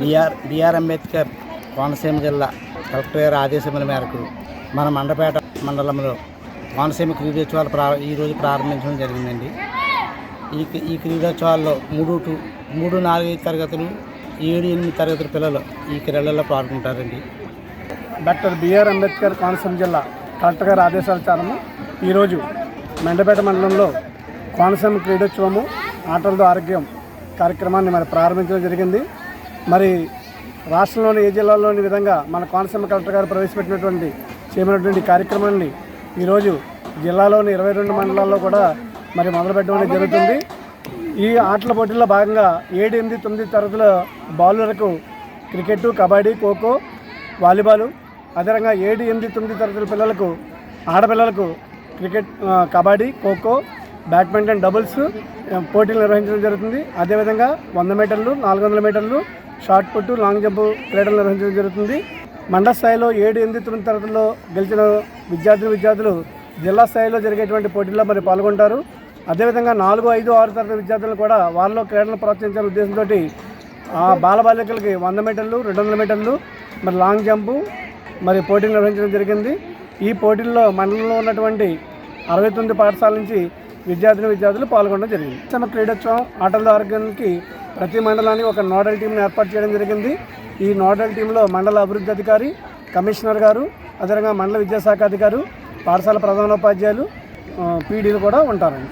BR BR Ambedkar Konaseema జిల్లా collector గారి ఆదేశముల మేరకు మన మండపేట మండలంలో కోనసీమ క్రీడోత్సవాలు ప్రా ఈరోజు ప్రారంభించడం జరిగిందండి. ఈ ఈ క్రీడోత్సవాల్లో మూడు టు మూడు నాలుగైదు తరగతులు ఏడు ఎనిమిది తరగతుల పిల్లలు ఈ క్రీడల్లో పాల్గొంటారండి. డాక్టర్ బిఆర్ అంబేద్కర్ కోనసీమ జిల్లా కలెక్టర్ గారి ఆదేశానుసారము ఈరోజు మెండపేట మండలంలో కోనసీమ క్రీడోత్సవము ఆటలతో ఆరోగ్యం కార్యక్రమాన్ని మరి ప్రారంభించడం జరిగింది. మరి రాష్ట్రంలోని ఏ జిల్లాలోని విధంగా మన కోనసీమ కలెక్టర్ గారు ప్రవేశపెట్టినటువంటి చేయమైనటువంటి కార్యక్రమాన్ని ఈరోజు జిల్లాలోని ఇరవై రెండు మండలాల్లో కూడా మరి మొదలుపెట్టడం అనేది జరుగుతుంది. ఈ ఆటల పోటీల్లో భాగంగా ఏడు ఎనిమిది తొమ్మిది తరగతుల బాలులకు క్రికెట్ కబడ్డీ ఖోఖో వాలీబాలు అదేవిధంగా ఏడు ఎనిమిది తొమ్మిది తరగతుల పిల్లలకు ఆడపిల్లలకు cricket kabaddi khokho badminton doubles పోటీలు నిర్వహించడం జరుగుతుంది. అదేవిధంగా వంద మీటర్లు నాలుగు వందల మీటర్లు షార్ట్ పుట్ లాంగ్ జంప్ క్రీడలు నిర్వహించడం జరుగుతుంది. మండల స్థాయిలో ఏడు ఎనిమిది తొమ్మిది తరగతుల్లో గెలిచిన విద్యార్థులు విద్యార్థులు జిల్లా స్థాయిలో జరిగేటువంటి పోటీల్లో మరి పాల్గొంటారు. అదేవిధంగా నాలుగు ఐదు ఆరు తరగతి విద్యార్థులు కూడా వారిలో క్రీడలను ప్రోత్సహించాలనే ఉద్దేశంతో ఆ బాలబాలికలకి వంద మీటర్లు రెండు వందల మీటర్లు మరి లాంగ్ జంపు మరి పోటీలు నిర్వహించడం జరిగింది. ఈ పోటీల్లో మండలంలో ఉన్నటువంటి అరవై తొమ్మిది పాఠశాల నుంచి విద్యార్థిని విద్యార్థులు పాల్గొనడం జరిగింది. తమ క్రీడోత్సవం ఆటల ఆరోగ్యానికి ప్రతి మండలానికి ఒక నోడల్ టీంని ఏర్పాటు చేయడం జరిగింది. ఈ నోడల్ టీంలో మండల అభివృద్ధి అధికారి కమిషనర్ గారు అదేవిధంగా మండల విద్యాశాఖ అధికారు పాఠశాల ప్రధానోపాధ్యాయులు పీడీలు కూడా ఉంటారండి